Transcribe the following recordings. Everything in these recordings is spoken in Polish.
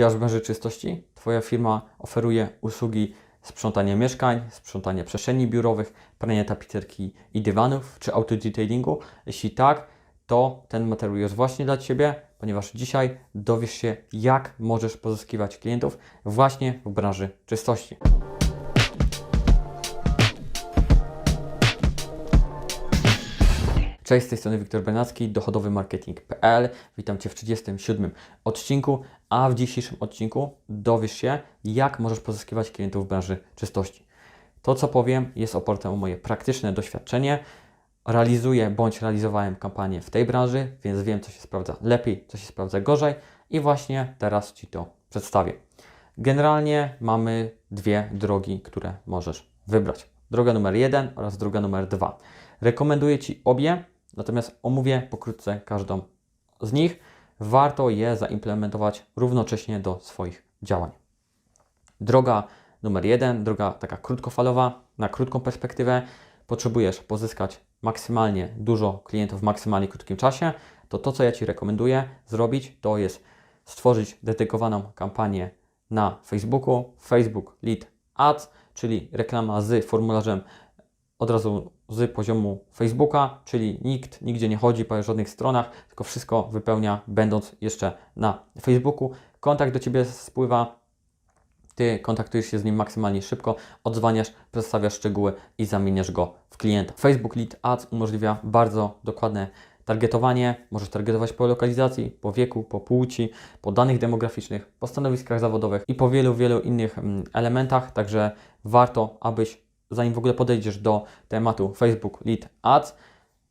Działasz w branży czystości? Twoja firma oferuje usługi sprzątania mieszkań, sprzątania przestrzeni biurowych, prania tapicerki i dywanów, czy autodetailingu? Jeśli tak, to ten materiał jest właśnie dla Ciebie, ponieważ dzisiaj dowiesz się, jak możesz pozyskiwać klientów właśnie w branży czystości. Cześć, z tej strony Wiktor Benacki, dochodowymarketing.pl. Witam Cię w 37 odcinku, a w dzisiejszym odcinku dowiesz się, jak możesz pozyskiwać klientów w branży czystości. To, co powiem, jest oparte o moje praktyczne doświadczenie. Realizuję bądź realizowałem kampanię w tej branży, więc wiem, co się sprawdza lepiej, co się sprawdza gorzej i właśnie teraz Ci to przedstawię. Generalnie mamy dwie drogi, które możesz wybrać. Droga numer jeden oraz droga numer dwa. Rekomenduję Ci obie, natomiast omówię pokrótce każdą z nich. Warto je zaimplementować równocześnie do swoich działań. Droga numer jeden, droga taka krótkofalowa, na krótką perspektywę, potrzebujesz pozyskać maksymalnie dużo klientów w maksymalnie krótkim czasie, to to, co ja Ci rekomenduję zrobić, to jest stworzyć dedykowaną kampanię na Facebooku, Facebook Lead Ads, czyli reklama z formularzem od razu z poziomu Facebooka, czyli nikt nigdzie nie chodzi po żadnych stronach, tylko wszystko wypełnia będąc jeszcze na Facebooku. Kontakt do Ciebie spływa, Ty kontaktujesz się z nim maksymalnie szybko, odzwaniasz, przedstawiasz szczegóły i zamieniasz go w klienta. Facebook Lead Ads umożliwia bardzo dokładne targetowanie. Możesz targetować po lokalizacji, po wieku, po płci, po danych demograficznych, po stanowiskach zawodowych i po wielu, wielu innych mm, elementach. Także warto, abyś zanim w ogóle podejdziesz do tematu Facebook Lead Ads,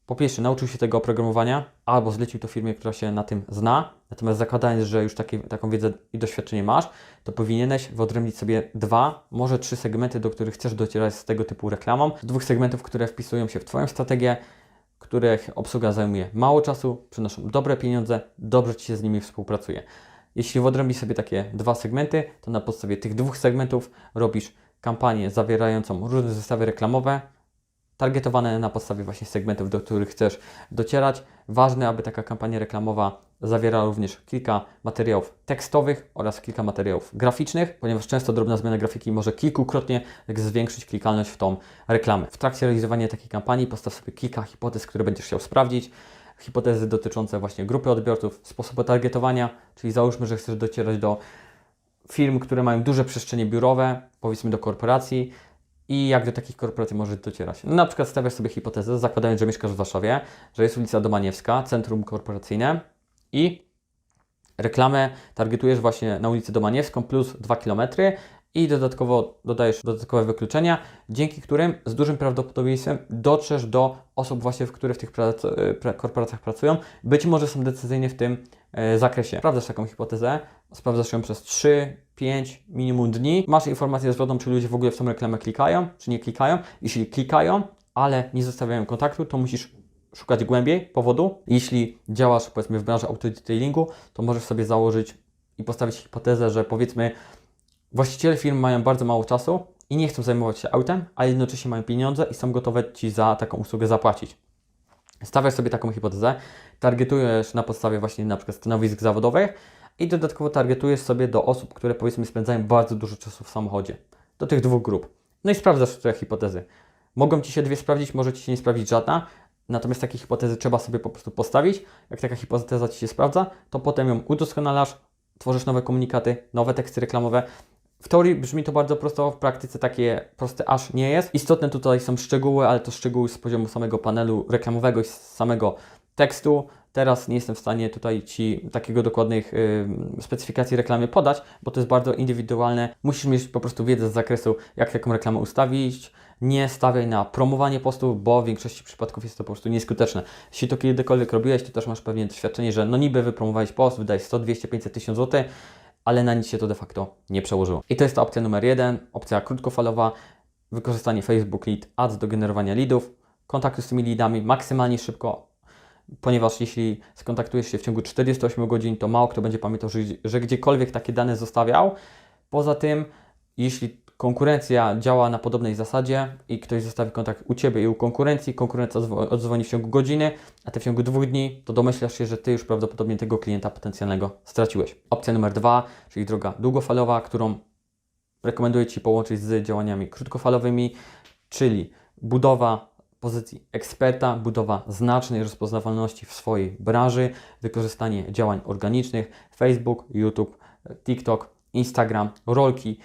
po pierwsze nauczył się tego oprogramowania albo zlecił to firmie, która się na tym zna. Natomiast zakładając, że już taką wiedzę i doświadczenie masz, to powinieneś wyodrębnić sobie dwa, może trzy segmenty, do których chcesz docierać z tego typu reklamą. Dwóch segmentów, które wpisują się w Twoją strategię, których obsługa zajmuje mało czasu, przynoszą dobre pieniądze, dobrze Ci się z nimi współpracuje. Jeśli wyodrębnisz sobie takie dwa segmenty, to na podstawie tych dwóch segmentów robisz kampanię zawierającą różne zestawy reklamowe, targetowane na podstawie właśnie segmentów, do których chcesz docierać. Ważne, aby taka kampania reklamowa zawierała również kilka materiałów tekstowych oraz kilka materiałów graficznych, ponieważ często drobna zmiana grafiki może kilkukrotnie zwiększyć klikalność w tą reklamę. W trakcie realizowania takiej kampanii postaw sobie kilka hipotez, które będziesz chciał sprawdzić. Hipotezy dotyczące właśnie grupy odbiorców, sposobu targetowania, czyli załóżmy, że chcesz docierać do firm, które mają duże przestrzenie biurowe, powiedzmy do korporacji i jak do takich korporacji możesz docierać. No, na przykład stawiasz sobie hipotezę, zakładając, że mieszkasz w Warszawie, że jest ulica Domaniewska, centrum korporacyjne i reklamę targetujesz właśnie na ulicę Domaniewską plus 2 km i dodatkowo dodajesz dodatkowe wykluczenia, dzięki którym z dużym prawdopodobieństwem dotrzesz do osób właśnie, które w tych prac, pra, korporacjach pracują, być może są decyzyjnie w tym e, zakresie. Sprawdzasz taką hipotezę, sprawdzasz ją przez 3, 5 minimum dni, masz informację zwrotną, czy ludzie w ogóle w tą reklamę klikają, czy nie klikają. Jeśli klikają, ale nie zostawiają kontaktu, to musisz szukać głębiej powodu. Jeśli działasz powiedzmy w branży autodetailingu, to możesz sobie założyć i postawić hipotezę, że powiedzmy właściciele firm mają bardzo mało czasu i nie chcą zajmować się autem, a jednocześnie mają pieniądze i są gotowe Ci za taką usługę zapłacić. Stawiasz sobie taką hipotezę, targetujesz na podstawie właśnie na przykład stanowisk zawodowych i dodatkowo targetujesz sobie do osób, które powiedzmy spędzają bardzo dużo czasu w samochodzie. Do tych dwóch grup. No i sprawdzasz te hipotezy. Mogą Ci się dwie sprawdzić, może Ci się nie sprawdzić żadna, natomiast takie hipotezy trzeba sobie po prostu postawić. Jak taka hipoteza Ci się sprawdza, to potem ją udoskonalasz, tworzysz nowe komunikaty, nowe teksty reklamowe. W teorii brzmi to bardzo prosto, w praktyce takie proste aż nie jest. Istotne tutaj są szczegóły, ale to szczegóły z poziomu samego panelu reklamowego i z samego tekstu. Teraz nie jestem w stanie tutaj Ci takiego dokładnych y, specyfikacji reklamy podać, bo to jest bardzo indywidualne. Musisz mieć po prostu wiedzę z zakresu, jak taką reklamę ustawić. Nie stawiaj na promowanie postów, bo w większości przypadków jest to po prostu nieskuteczne. Jeśli to kiedykolwiek robiłeś, to też masz pewnie doświadczenie, że no niby wypromowałeś post, wydajesz 100, 200, 500 tysięcy złotych, ale na nic się to de facto nie przełożyło. I to jest ta opcja numer jeden, opcja krótkofalowa, wykorzystanie Facebook Lead Ads do generowania leadów, kontaktu z tymi leadami maksymalnie szybko, ponieważ jeśli skontaktujesz się w ciągu 48 godzin, to mało kto będzie pamiętał, że, że gdziekolwiek takie dane zostawiał. Poza tym, jeśli konkurencja działa na podobnej zasadzie i ktoś zostawi kontakt u Ciebie i u konkurencji, konkurencja odzwo- odzwoni w ciągu godziny, a Ty w ciągu dwóch dni, to domyślasz się, że Ty już prawdopodobnie tego klienta potencjalnego straciłeś. Opcja numer dwa, czyli droga długofalowa, którą rekomenduję Ci połączyć z działaniami krótkofalowymi, czyli budowa pozycji eksperta, budowa znacznej rozpoznawalności w swojej branży, wykorzystanie działań organicznych, Facebook, YouTube, TikTok, Instagram, rolki,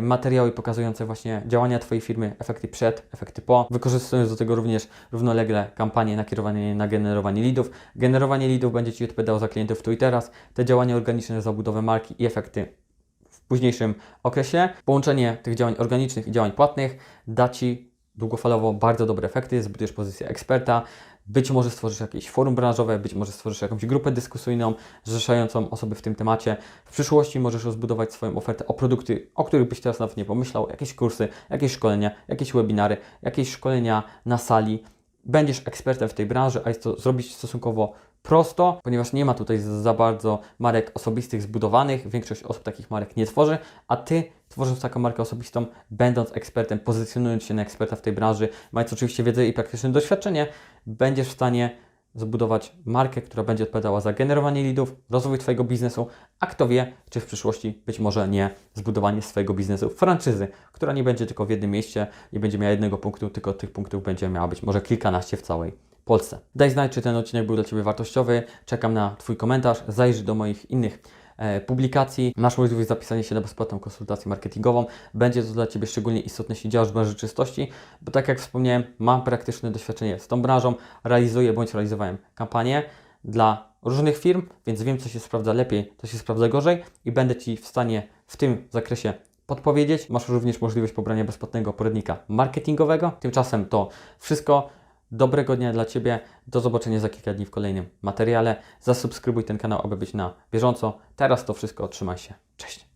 materiały pokazujące właśnie działania Twojej firmy, efekty przed, efekty po. Wykorzystując do tego również równolegle kampanie nakierowane na generowanie leadów. Generowanie leadów będzie Ci odpowiadało za klientów tu i teraz. Te działania organiczne za budowę marki i efekty w późniejszym okresie. Połączenie tych działań organicznych i działań płatnych da Ci długofalowo bardzo dobre efekty, zbudujesz pozycję eksperta, być może stworzysz jakieś forum branżowe, być może stworzysz jakąś grupę dyskusyjną zrzeszającą osoby w tym temacie. W przyszłości możesz rozbudować swoją ofertę o produkty, o których byś teraz nawet nie pomyślał, jakieś kursy, jakieś szkolenia, jakieś webinary, jakieś szkolenia na sali. Będziesz ekspertem w tej branży, a jest to zrobić stosunkowo prosto, ponieważ nie ma tutaj za bardzo marek osobistych zbudowanych. Większość osób takich marek nie tworzy, a Ty tworząc taką markę osobistą, będąc ekspertem, pozycjonując się na eksperta w tej branży, mając oczywiście wiedzę i praktyczne doświadczenie, będziesz w stanie zbudować markę, która będzie odpowiadała za generowanie leadów, rozwój Twojego biznesu, a kto wie, czy w przyszłości być może nie zbudowanie swojego biznesu franczyzy, która nie będzie tylko w jednym mieście, nie będzie miała jednego punktu, tylko tych punktów będzie miała być może kilkanaście w całej Polsce. Daj znać, czy ten odcinek był dla Ciebie wartościowy. Czekam na Twój komentarz. Zajrzyj do moich innych e, publikacji. Masz możliwość zapisania się na bezpłatną konsultację marketingową. Będzie to dla Ciebie szczególnie istotne, jeśli działasz w branży czystości, bo tak jak wspomniałem, mam praktyczne doświadczenie z tą branżą, realizuję bądź realizowałem kampanie dla różnych firm, więc wiem, co się sprawdza lepiej, co się sprawdza gorzej i będę Ci w stanie w tym zakresie podpowiedzieć. Masz również możliwość pobrania bezpłatnego poradnika marketingowego. Tymczasem to wszystko. Dobrego dnia dla Ciebie. Do zobaczenia za kilka dni w kolejnym materiale. Zasubskrybuj ten kanał, aby być na bieżąco. Teraz to wszystko. Trzymaj się. Cześć.